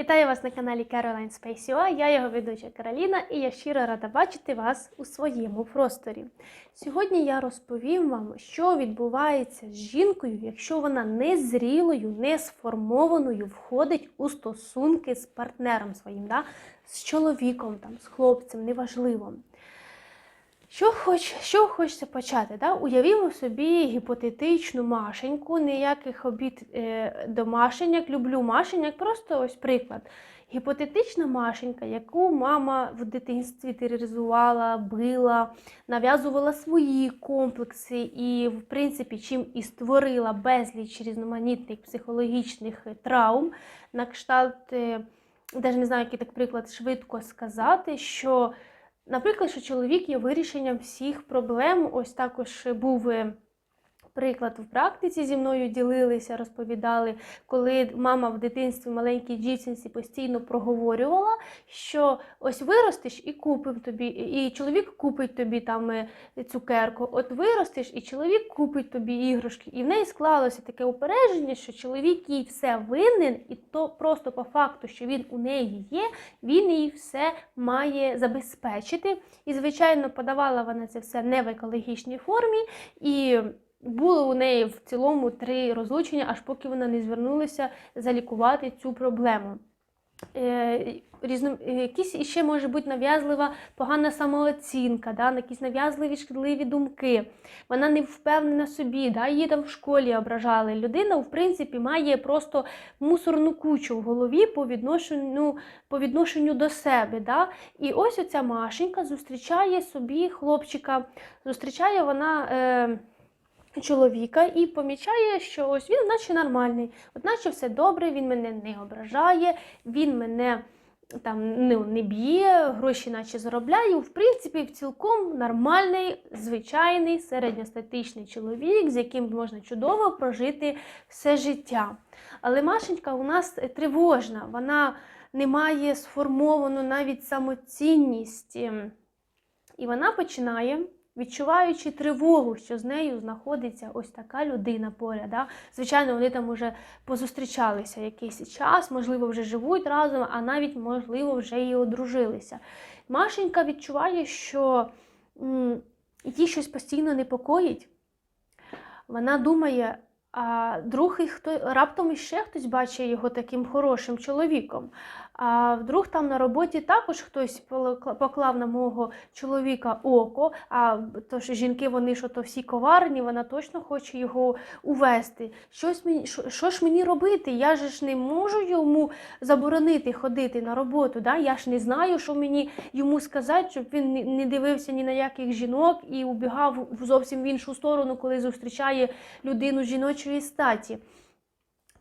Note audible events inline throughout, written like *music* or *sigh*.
Вітаю вас на каналі Caroline Space UA. Я його ведуча Кароліна, і я щиро рада бачити вас у своєму просторі. Сьогодні я розповім вам, що відбувається з жінкою, якщо вона незрілою, не сформованою входить у стосунки з партнером своїм, да? з чоловіком, там, з хлопцем, неважливо. Що, хоч, що хочеться почати? Да? Уявімо собі гіпотетичну машеньку, ніяких обід е, до машеньок, люблю машеньок, просто ось приклад. Гіпотетична машенька, яку мама в дитинстві тероризувала, била, нав'язувала свої комплекси і, в принципі, чим і створила безліч різноманітних психологічних травм, на кшталт, е, навіть не знаю, який так приклад швидко сказати, що Наприклад, що чоловік є вирішенням всіх проблем. Ось також був е, приклад в практиці зі мною ділилися, розповідали, коли мама в дитинстві маленькій дівчинці постійно проговорювала, що ось виростеш і купив тобі, і чоловік купить тобі там е, цукерку. От виростеш, і чоловік купить тобі іграшки. І в неї склалося таке упередження, що чоловік їй все винен, і то просто по факту, що він у неї є, він їй все має забезпечити. І, звичайно, подавала вона це все не в екологічній формі. і було у неї в цілому три розлучення, аж поки вона не звернулася залікувати цю проблему. Е, різно, якісь іще може бути нав'язлива погана самооцінка, да, якісь нав'язливі шкідливі думки. Вона не впевнена собі, да, її там в школі ображали. Людина, в принципі, має просто мусорну кучу в голові по відношенню по відношенню до себе. Да. І ось оця Машенька зустрічає собі хлопчика, зустрічає вона. Е, чоловіка і помічає, що ось він наче нормальний, от наче все добре, він мене не ображає, він мене там ну, не б'є, гроші наче заробляє. В принципі, цілком нормальний, звичайний середньостатичний чоловік, з яким можна чудово прожити все життя. Але Машенька у нас тривожна, вона не має сформовану навіть самоцінність. І вона починає відчуваючи тривогу, що з нею знаходиться ось така людина поряд. Да? Звичайно, вони там вже позустрічалися якийсь час, можливо, вже живуть разом, а навіть, можливо, вже і одружилися. Машенька відчуває, що їй щось постійно непокоїть. Вона думає, а друг і хто раптом іще хтось бачить його таким хорошим чоловіком. А вдруг там на роботі також хтось поклав на мого чоловіка око, а то що жінки вони що то всі коварні, вона точно хоче його увести. Щось мені, що, що ж мені робити? Я ж не можу йому заборонити ходити на роботу. Да? Я ж не знаю, що мені йому сказати, щоб він не дивився ні на яких жінок і убігав зовсім в іншу сторону, коли зустрічає людину жіночої статі.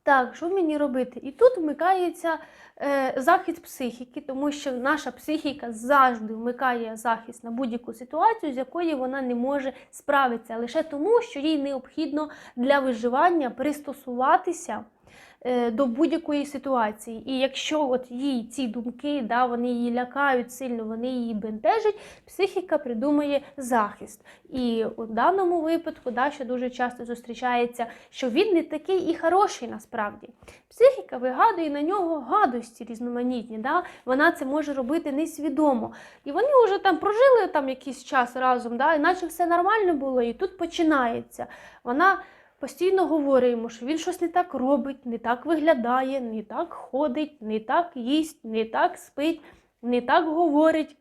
Так, що мені робити? І тут вмикається е, захист психіки, тому що наша психіка завжди вмикає захист на будь-яку ситуацію, з якою вона не може справитися, лише тому, що їй необхідно для виживання пристосуватися. Е, до будь-якої ситуації. І якщо от їй ці думки, да, вони її лякають сильно, вони її бентежать, психіка придумає захист. І у даному випадку да, що дуже часто зустрічається, що він не такий і хороший насправді. Психіка вигадує на нього гадості різноманітні. Да? Вона це може робити несвідомо. І вони вже там прожили там якийсь час разом, да? іначе все нормально було, і тут починається. Вона постійно говоримо, що він щось не так робить, не так виглядає, не так ходить, не так їсть, не так спить, не так говорить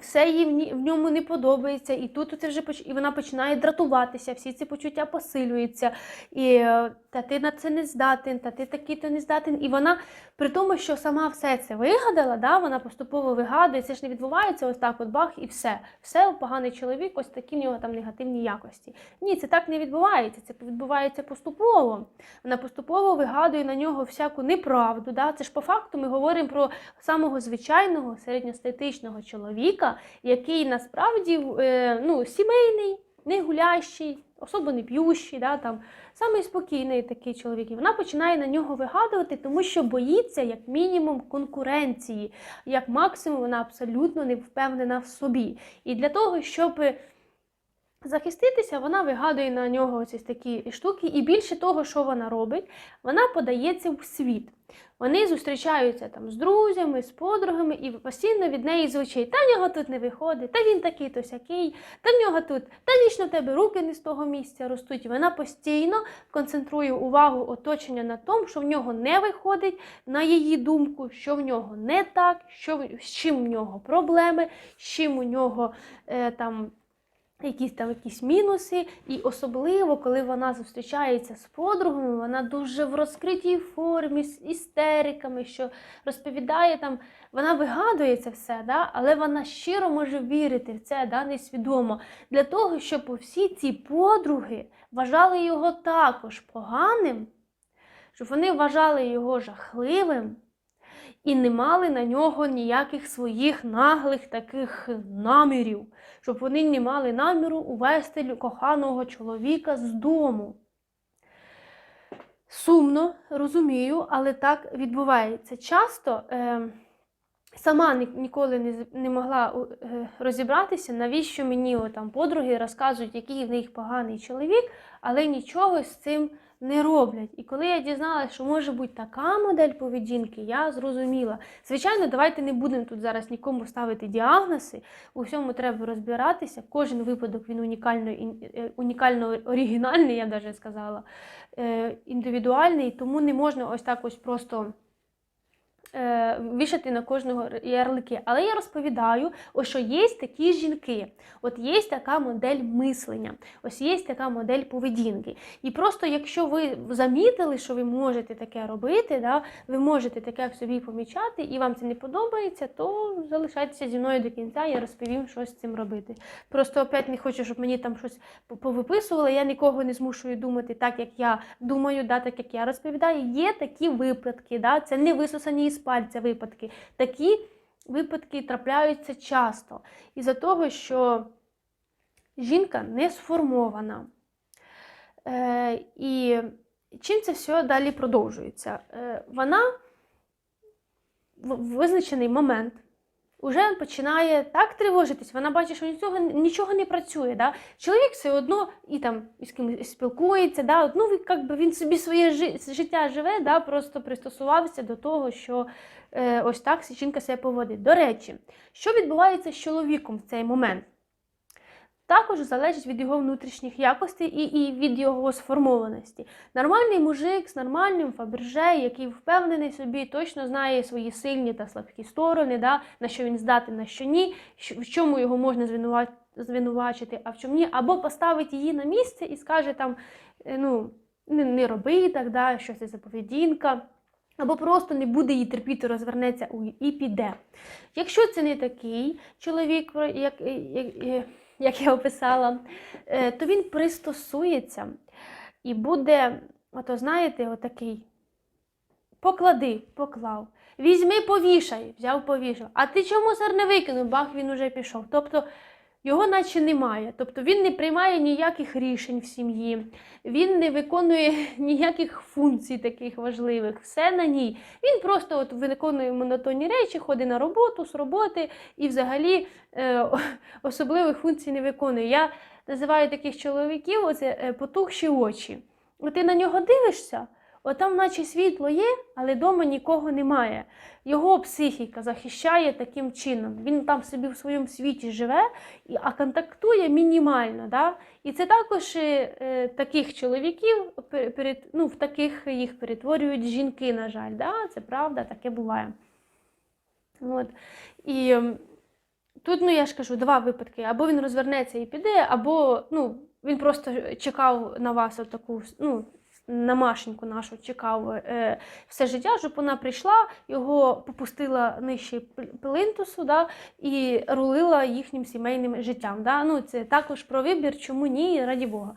все їй в ньому не подобається, і тут це вже і вона починає дратуватися, всі ці почуття посилюються. І е, та ти на це не здатен, та ти такий то не здатен. І вона, при тому, що сама все це вигадала, да, вона поступово вигадує, це ж не відбувається ось так, от бах, і все. Все, поганий чоловік, ось такі в нього там негативні якості. Ні, це так не відбувається, це відбувається поступово. Вона поступово вигадує на нього всяку неправду. Да? Це ж по факту ми говоримо про самого звичайного середньостатичного чоловіка чоловіка, який насправді е, ну, сімейний, не гулящий, особо не п'ющий, да, там, самий спокійний такий чоловік. І вона починає на нього вигадувати, тому що боїться, як мінімум, конкуренції, як максимум, вона абсолютно не впевнена в собі. І для того, щоб захиститися, вона вигадує на нього ось такі штуки, і більше того, що вона робить, вона подається в світ. Вони зустрічаються там з друзями, з подругами і постійно від неї звучить, та в нього тут не виходить, та він такий то сякий, та в нього тут, та вічно в тебе руки не з того місця ростуть. Вона постійно концентрує увагу оточення на тому, що в нього не виходить, на її думку, що в нього не так, що, з чим в нього проблеми, з чим у нього е, там якісь там якісь мінуси, і особливо, коли вона зустрічається з подругами, вона дуже в розкритій формі, з істериками, що розповідає там, вона вигадує це все, да? але вона щиро може вірити в це, да? несвідомо, для того, щоб всі ці подруги вважали його також поганим, щоб вони вважали його жахливим. І не мали на нього ніяких своїх наглих таких намірів, щоб вони не мали наміру увести коханого чоловіка з дому. Сумно, розумію, але так відбувається. Часто е, сама ніколи не, не могла е, розібратися, навіщо мені о, там, подруги розказують, який в них поганий чоловік, але нічого з цим не роблять. І коли я дізналася, що може бути така модель поведінки, я зрозуміла. Звичайно, давайте не будемо тут зараз нікому ставити діагнози. У всьому треба розбиратися. Кожен випадок він унікально, е, унікально оригінальний, я б навіть сказала, е, індивідуальний, тому не можна ось так ось просто. Е, Вішати на кожного ярлики. Але я розповідаю, що є такі жінки, от є така модель мислення, ось є така модель поведінки. І просто якщо ви замітили, що ви можете таке робити, да, ви можете таке в собі помічати, і вам це не подобається, то залишайтеся зі мною до кінця, я розповім, що з цим робити. Просто опять не хочу, щоб мені там щось по- повиписували. Я нікого не змушую думати так, як я думаю, да, так як я розповідаю. Є такі випадки, да, це не висосані із пальця випадки. Такі випадки трапляються часто. Із-за того, що жінка не сформована. Е, і чим це все далі продовжується? Е, вона в визначений момент вже починає так тривожитись, вона бачить, що нічого, нічого не працює. Да? Чоловік все одно і там із кимось спілкується, да? ну, він, він собі своє життя живе, да? просто пристосувався до того, що е, ось так жінка себе поводить. До речі, що відбувається з чоловіком в цей момент? Також залежить від його внутрішніх якостей і, і від його сформованості. Нормальний мужик з нормальним фаберже, який впевнений собі, точно знає свої сильні та слабкі сторони, да, на що він здатен, на що ні, в чому його можна звинувачити, а в чому ні, або поставить її на місце і скаже там, е, ну, не, не роби так, да, що це за поведінка. Або просто не буде її терпіти, розвернеться і піде. Якщо це не такий чоловік, як, як, як, я описала, е, то він пристосується і буде, ото знаєте, отакий. Поклади, поклав. Візьми, повішай, взяв, повішав. А ти чому сер не викинув? Бах, він уже пішов. Тобто його наче немає. Тобто він не приймає ніяких рішень в сім'ї, він не виконує *laughs* ніяких функцій таких важливих. Все на ній. Він просто от виконує монотонні речі, ходить на роботу з роботи і взагалі е, *laughs* особливих функцій не виконує. Я називаю таких чоловіків оце е, потухші очі. Ти на нього дивишся, от там наче світло є, але вдома нікого немає. Його психіка захищає таким чином. Він там собі в своєму світі живе, а контактує мінімально. Да? І це також е, е, таких чоловіків перед, ну, в таких їх перетворюють жінки, на жаль. Да? Це правда, таке буває. От. І тут, ну я ж кажу, два випадки: або він розвернеться і піде, або ну, він просто чекав на вас отаку, ну, на Машеньку нашу чекав е, все життя, щоб вона прийшла, його попустила нижче плинтусу да, і рулила їхнім сімейним життям. Да? Ну, це також про вибір, чому ні, раді Бога.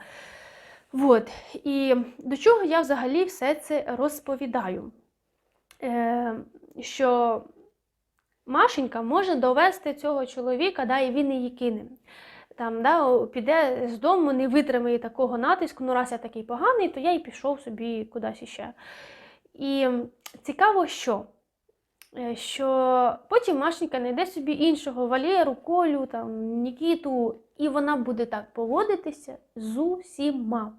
Вот. І до чого я взагалі все це розповідаю? Е, що Машенька може довести цього чоловіка, да, і він її кине. Там, да, піде з дому, не витримає такого натиску, ну раз я такий поганий, то я і пішов собі кудись іще. І цікаво, що е, що потім Машенька знайде собі іншого Валєру, Колю, там, Нікіту, і вона буде так поводитися з усіма.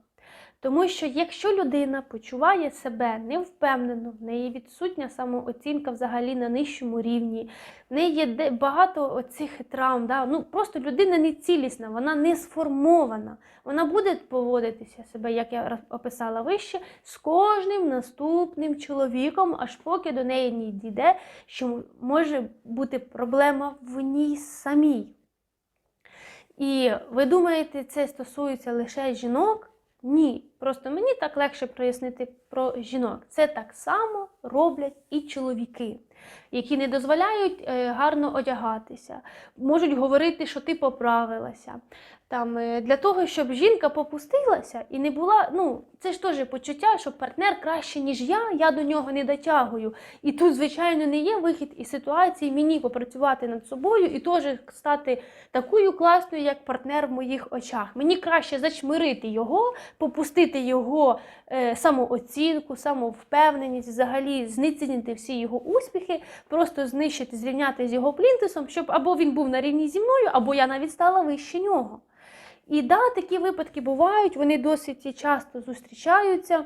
Тому що якщо людина почуває себе невпевнено, в неї відсутня самооцінка взагалі на нижчому рівні, в неї є багато оцих травм, да? ну просто людина не цілісна, вона не сформована. Вона буде поводитися себе, як я описала вище, з кожним наступним чоловіком, аж поки до неї не дійде, що може бути проблема в ній самій. І ви думаєте, це стосується лише жінок? Ні. Просто мені так легше прояснити про жінок. Це так само роблять і чоловіки, які не дозволяють е, гарно одягатися, можуть говорити, що ти поправилася. Там, е, для того, щоб жінка попустилася і не була, ну, це ж теж почуття, що партнер краще, ніж я, я до нього не дотягую. І тут, звичайно, не є вихід із ситуації мені попрацювати над собою і теж стати такою класною, як партнер в моїх очах. Мені краще зачмирити його, попустити його е, самооцінку, самовпевненість, взагалі знецінити всі його успіхи, просто знищити, зрівняти з його плінтусом, щоб або він був на рівні зі мною, або я навіть стала вище нього. І да, такі випадки бувають, вони досить часто зустрічаються.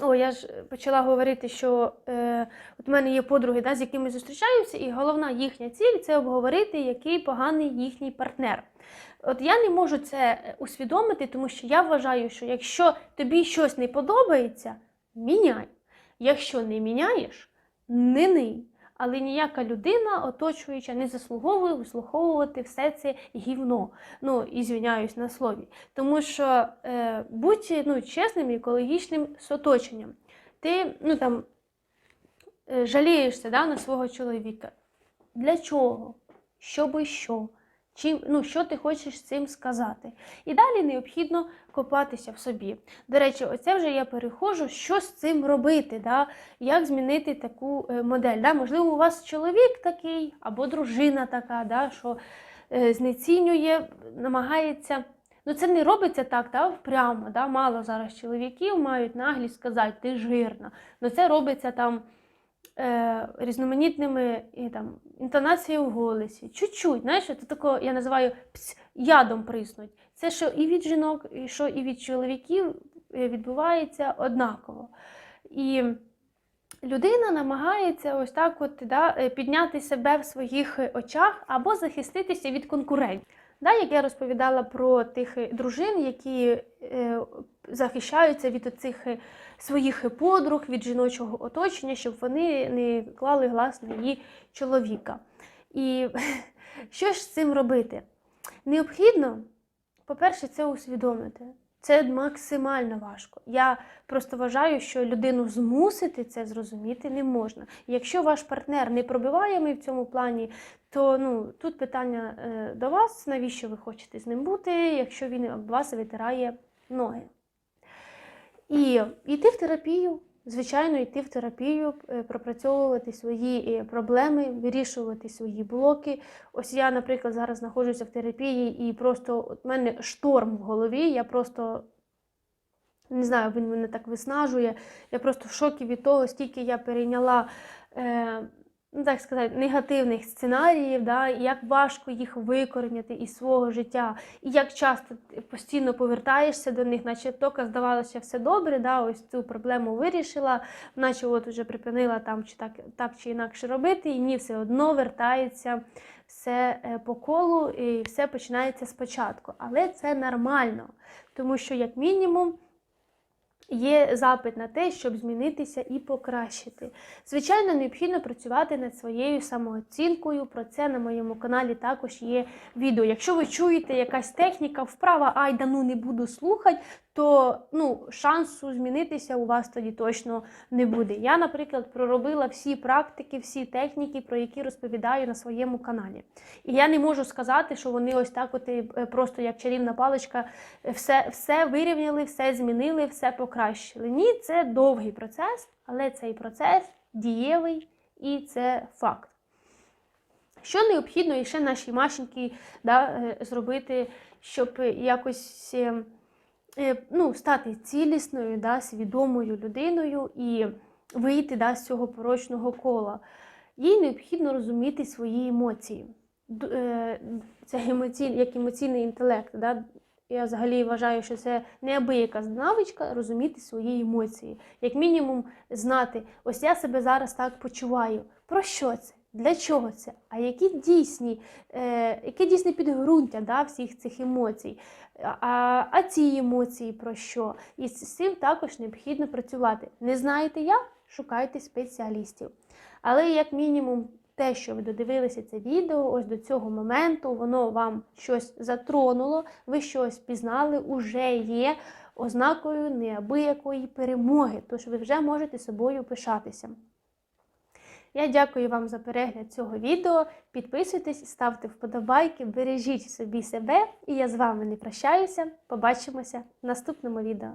О, я ж почала говорити, що е, от в мене є подруги, да, з якими зустрічаюся, і головна їхня ціль це обговорити, який поганий їхній партнер. От я не можу це усвідомити, тому що я вважаю, що якщо тобі щось не подобається, міняй. Якщо не міняєш, не ний. Але ніяка людина, оточуюча, не заслуговує вислуховувати все це гівно. Ну, і звіняюсь на слові. Тому що е, будь ну, чесним і екологічним з оточенням. Ти ну, там, е, жалієшся да, на свого чоловіка. Для чого? Щоби що? Чим, ну, що ти хочеш цим сказати? І далі необхідно копатися в собі. До речі, оце вже я переходжу, що з цим робити, да? як змінити таку е, модель. Да? Можливо, у вас чоловік такий або дружина така, да? що е, знецінює, намагається. Ну, це не робиться так, да, прямо. Да? Мало зараз чоловіків мають наглість сказати, ти жирна. Ну це робиться там е, різноманітними і, там, інтонацією в голосі. Чуть-чуть, знаєш, це тако, я називаю пс, ядом приснуть. Це що і від жінок, і що і від чоловіків е, відбувається однаково. І людина намагається ось так от, да, е, підняти себе в своїх очах або захиститися від конкурентів. Да, як я розповідала про тих е, дружин, які е, захищаються від цих своїх подруг, від жіночого оточення, щоб вони не клали глас на її чоловіка. І *laughs* що ж з цим робити? Необхідно, по-перше, це усвідомити. Це максимально важко. Я просто вважаю, що людину змусити це зрозуміти не можна. Якщо ваш партнер не пробиваємий в цьому плані, то ну, тут питання е, до вас, навіщо ви хочете з ним бути, якщо він вас витирає ноги. І йти в терапію, звичайно, йти в терапію, е, пропрацьовувати свої е, проблеми, вирішувати свої блоки. Ось я, наприклад, зараз знаходжуся в терапії, і просто от мене шторм в голові. Я просто не знаю, він мене так виснажує. Я просто в шокі від того, скільки я перейняла. Е, Ну, так сказати, негативних сценаріїв, да, і як важко їх викорінити із свого життя, і як часто ти постійно повертаєшся до них, наче тока здавалося все добре, да, ось цю проблему вирішила, наче от уже припинила там чи так, так чи інакше робити, і ні, все одно вертається все е, по колу, і все починається спочатку. Але це нормально, тому що, як мінімум, Є запит на те, щоб змінитися і покращити. Звичайно, необхідно працювати над своєю самооцінкою. Про це на моєму каналі також є відео. Якщо ви чуєте якась техніка, вправа, ай, да ну не буду слухати, то ну, шансу змінитися у вас тоді точно не буде. Я, наприклад, проробила всі практики, всі техніки, про які розповідаю на своєму каналі. І я не можу сказати, що вони ось так, от е, просто як чарівна паличка, все, все вирівняли, все змінили, все покращили. Ні, це довгий процес, але цей процес дієвий і це факт. Що необхідно ще нашій машеньки да, е, зробити, щоб якось е, е, ну, стати цілісною, да, свідомою людиною і вийти да, з цього порочного кола. їй необхідно розуміти свої емоції. Е, Це емоційний, як емоційний інтелект. Да? Я взагалі вважаю, що це неабияка навичка розуміти свої емоції. Як мінімум, знати, ось я себе зараз так почуваю. Про що це? Для чого це? А які дійсні, е, яке дійсне підґрунтя да, всіх цих емоцій? А, а ці емоції про що? І з цим також необхідно працювати. Не знаєте як? Шукайте спеціалістів. Але як мінімум, те, що ви додивилися це відео, ось до цього моменту, воно вам щось затронуло, ви щось пізнали, уже є ознакою неабиякої перемоги, тож ви вже можете собою пишатися. Я дякую вам за перегляд цього відео. Підписуйтесь, ставте вподобайки, бережіть собі себе, і я з вами не прощаюся. Побачимося в наступному відео.